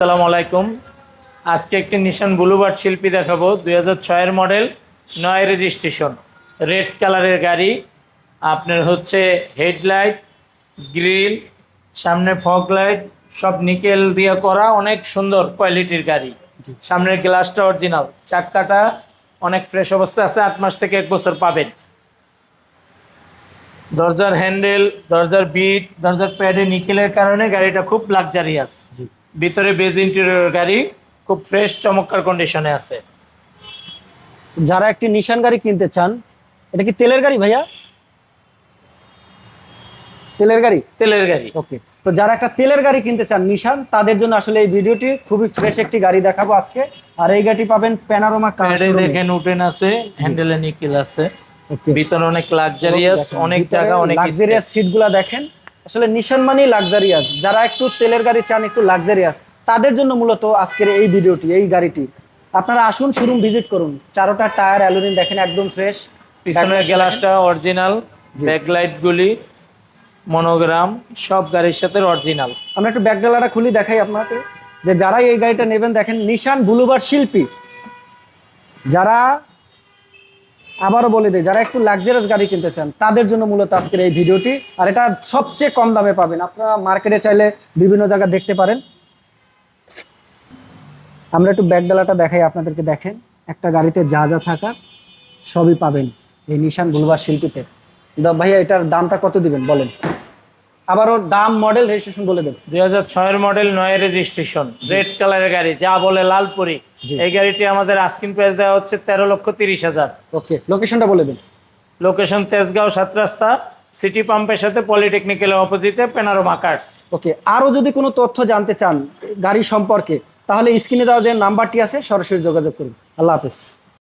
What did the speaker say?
আসসালামু আলাইকুম। আজকে একটি নিশান ব্লুবার্ড শিল্পী দেখাবো দুই হাজার ছয়ের মডেল নয় রেজিস্ট্রেশন রেড কালারের গাড়ি। আপনার হচ্ছে হেডলাইট গ্রিল সামনে ফগ লাইট সব নিকেল দিয়ে করা অনেক সুন্দর কোয়ালিটির গাড়ি। সামনের গ্লাসটা অরিজিনাল চাক্কাটা অনেক ফ্রেশ অবস্থা আছে আট মাস থেকে এক বছর পাবেন। দরজার হ্যান্ডেল দরজার বিট দরজার প্যাডে নিকেলের কারণে গাড়িটা খুব লাক্সারিয়াস। ভিতরে বেজ ইন্টেরিয়র গাড়ি খুব ফ্রেশ চমৎকার কন্ডিশনে আছে। যারা একটি নিশান গাড়ি কিনতে চান এটা কি তেলের গাড়ি ভাইয়া? তেলের গাড়ি? তেলের গাড়ি। ওকে তো যারা একটা তেলের গাড়ি কিনতে চান নিশান তাদের জন্য আসলে এই ভিডিওটি খুবই ফ্রেশ একটি গাড়ি দেখাবো আজকে। আর এই গাড়িটি পাবেন প্যানারোমা কার দেখেন উটেন আছে হ্যান্ডেলে নিকেল আছে। ভিতরে অনেক লাক্সারিয়াস অনেক জায়গা অনেক লাক্সারিয়াস সিটগুলা দেখেন। আসলে নিশান মানেই লাক্সারিয়াস যারা একটু তেলের গাড়ি চান একটু লাক্সারিয়াস তাদের জন্য মূলত আজকের এই ভিডিওটি এই গাড়িটি। আপনারা আসুন শোরুম ভিজিট করুন। চারোটা টায়ার অ্যালুমিন দেখেন একদম ফ্রেশ পিছনের গ্লাসটা অরিজিনাল ব্যাকলাইট গুলি মনোগ্রাম সব গাড়ির সাথে অরিজিনাল আমরা একটু ব্যাকডালাটা খুলি দেখাই আপনাকে। যে যারা এই গাড়িটা নেবেন দেখেন নিশান বুলুবার শিল্পী। যারা আবারও বলে দিই, যারা একটু লাক্সারিয়াস গাড়ি কিনতে চান, তাদের জন্য মূলত আজকের এই ভিডিওটি। আর এটা সবচেয়ে কম দামে পাবেন। আপনারা মার্কেটে চাইলে বিভিন্ন জায়গা দেখতে পারেন। আমরা একটু ব্যাকডালাটা দেখাই, আপনাদেরকে দেখেন। একটা গাড়িতে যা যা থাকা, সবই পাবেন এই নিশান গুলবার শিল্পীতে। দা ভাইয়া, এটার দামটা কত দিবেন? বলেন। আবারও দাম মডেল রেজিস্ট্রেশন বলে দেবেন দুই হাজার ছয়ের মডেল নয় রেজিস্ট্রেশন রেড কালারের গাড়ি, যা বলে লালপুরি। এই গাড়িটি আমাদের আস্কিন প্রাইস দেওয়া হচ্ছে তেরো লক্ষ তিরিশ হাজার। ওকে লোকেশনটা বলে দিন। লোকেশন তেজগাঁও সাত রাস্তা সিটি পাম্পের সাথে পলিটেকনিক্যাল অপোজিটে পেনারোমা কার্স ওকে আরও যদি কোনো তথ্য জানতে চান গাড়ি সম্পর্কে তাহলে স্ক্রিনে দেওয়া যে নাম্বারটি আছে সরাসরি যোগাযোগ করুন। আল্লাহ হাফেজ।